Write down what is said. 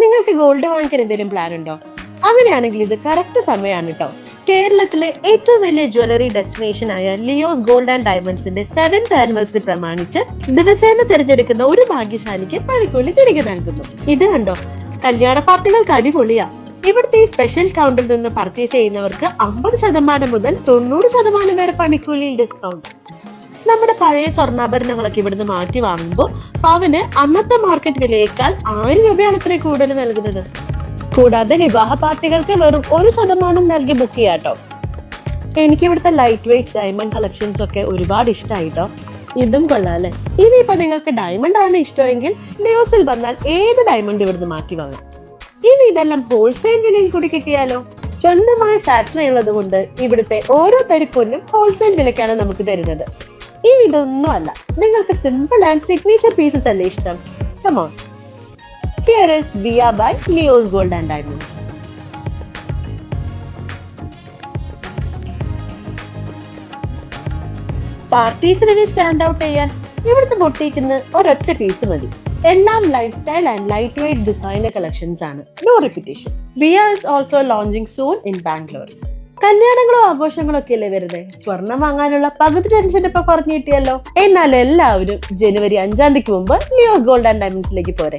നിങ്ങൾക്ക് ഗോൾഡ് വാങ്ങിക്കാൻ എന്തെങ്കിലും പ്ലാൻ ഉണ്ടോ? അങ്ങനെയാണെങ്കിൽ ഇത് കറക്റ്റ് സമയമാണ് കേട്ടോ കേരളത്തിലെ ഏറ്റവും വലിയ ജ്വല്ലറി ഡെസ്റ്റിനേഷൻ ആയ ലിയോസ് ഗോൾഡ് ആൻഡ് ഡയമണ്ട്സിന്റെ സെവൻത് ആനിവേഴ്സറി പ്രമാണിച്ച് ദിവസേന തിരഞ്ഞെടുക്കുന്ന ഒരു ഭാഗ്യശാലിക്ക് പണിക്കൂലി തിരികെ നൽകുന്നു. ഇത് കണ്ടോ? കല്യാണ പാർട്ടികൾക്ക് അടിപൊളിയാ. ഇവിടുത്തെ ഈ സ്പെഷ്യൽ കൗണ്ടിൽ നിന്ന് പർച്ചേസ് ചെയ്യുന്നവർക്ക് അമ്പത് ശതമാനം മുതൽ തൊണ്ണൂറ് ശതമാനം വരെ പണിക്കൂലിയിൽ ഡിസ്കൗണ്ട് നമ്മുടെ പഴയ സ്വർണാഭരണങ്ങളൊക്കെ ഇവിടുന്ന് മാറ്റി വാങ്ങുമ്പോൾ പവന് അന്നത്തെ മാർക്കറ്റ് വിലയേക്കാൾ ആയിരം രൂപയാണ് ഇത്ര കൂടുതൽ നൽകുന്നത്. കൂടാതെ വിവാഹ പാർട്ടികൾക്ക് വെറും ഒരു ശതമാനം നൽകി ബുക്ക് ചെയ്യാട്ടോ എനിക്ക് ഇവിടുത്തെ ലൈറ്റ് വെയിറ്റ് ഡയമണ്ട് കളക്ഷൻസ് ഒക്കെ ഒരുപാട് ഇഷ്ടമായിട്ടോ ഇതും കൊള്ളാല്ലേ ഇനിയിപ്പോ നിങ്ങൾക്ക് ഡയമണ്ട് ആണ് ഇഷ്ടമെങ്കിൽ ന്യൂസിൽ വന്നാൽ ഏത് ഡയമണ്ട് ഇവിടുന്ന് മാറ്റി വാങ്ങാം? ഇനി ഇതെല്ലാം ഹോൾസെയിൽ വിലയിൽ കൂടി കിട്ടിയാലോ? സ്വന്തമായ ഫാക്ടറി ഉള്ളത് കൊണ്ട് ഇവിടുത്തെ ഓരോ തരിപ്പൊന്നും ഹോൾസെയിൽ വിലക്കാണ് നമുക്ക് തരുന്നത്. ഇനി ഇതൊന്നും അല്ല നിങ്ങൾക്ക് സിമ്പിൾ ആൻഡ് സിഗ്നേച്ചർ പീസസ് അല്ലേ ഇഷ്ടം? Come on here is via by Leo's gold and diamonds പാർട്ടീസിനെ stand out ചെയ്യാൻ ഇവിടുത്തെ പൊട്ടിയിരിക്കുന്ന ഒരൊറ്റ പീസ് മതി. എല്ലാം lifestyle and lightweight designer collections ആണ്. No repetition beer is also launching soon in Bangalore കല്യാണങ്ങളോ ആഘോഷങ്ങളോ ഒക്കെ അല്ലേ വരുന്നത് സ്വർണം വാങ്ങാനുള്ള പകുതി ടെൻഷൻ ഇപ്പൊ കുറഞ്ഞു കിട്ടിയല്ലോ. എന്നാൽ എല്ലാവരും ജനുവരി അഞ്ചാം തീയതിക്ക് മുമ്പ് ലിയോസ് ഗോൾഡ് ആൻഡ് ഡയമണ്ട്സിലേക്ക് പോരെ.